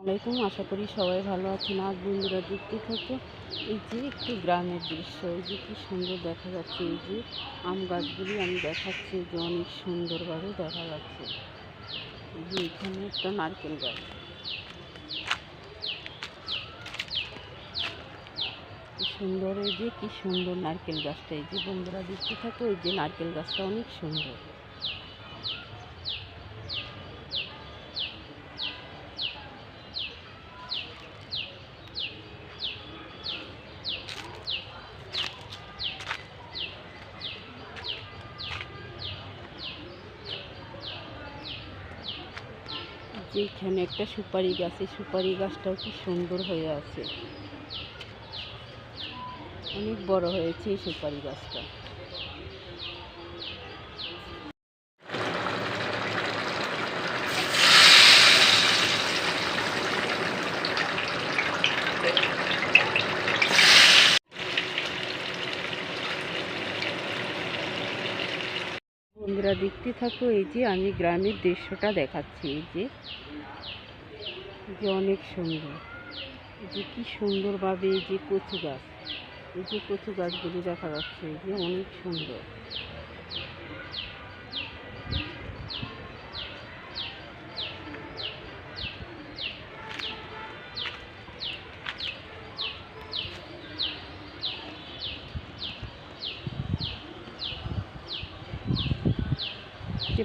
আলাইকুম আশা করি সবাই ভালো আছেন। আজ বন্ধুরা দেখতে থাকো, এই যে একটি গ্রামের দৃশ্য। এই যে কি সুন্দর দেখা যাচ্ছে। এই যে আম গাছগুলি আমি দেখাচ্ছি যে অনেক সুন্দরভাবে দেখা যাচ্ছে। এই যে এখানে একটা নারকেল গাছ। সুন্দর, এই যে কি সুন্দর নারকেল গাছটা। এই যে বন্ধুরা দেখতে থাকো, এই যে নারকেল গাছটা অনেক সুন্দর। যেখানে একটা সুপারি গাছ, এই সুপারি গাছটাও কি সুন্দর হয়ে আছে। অনেক বড় হয়েছে এই সুপারি গাছটা। বন্ধুরা দেখতে থাকো, এই যে আমি গ্রামের দৃশ্যটা দেখাচ্ছি, এই যে। যে অনেক সুন্দর। এই যে কি সুন্দরভাবে এই যে কচু গাছ এই যে কচু গাছগুলি দেখা যাচ্ছে, এই যে অনেক সুন্দর।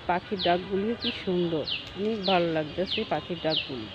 পাখির ডাকগুলিও কি সুন্দর। অনেক ভালো লাগতেছে পাখির ডাকগুলি।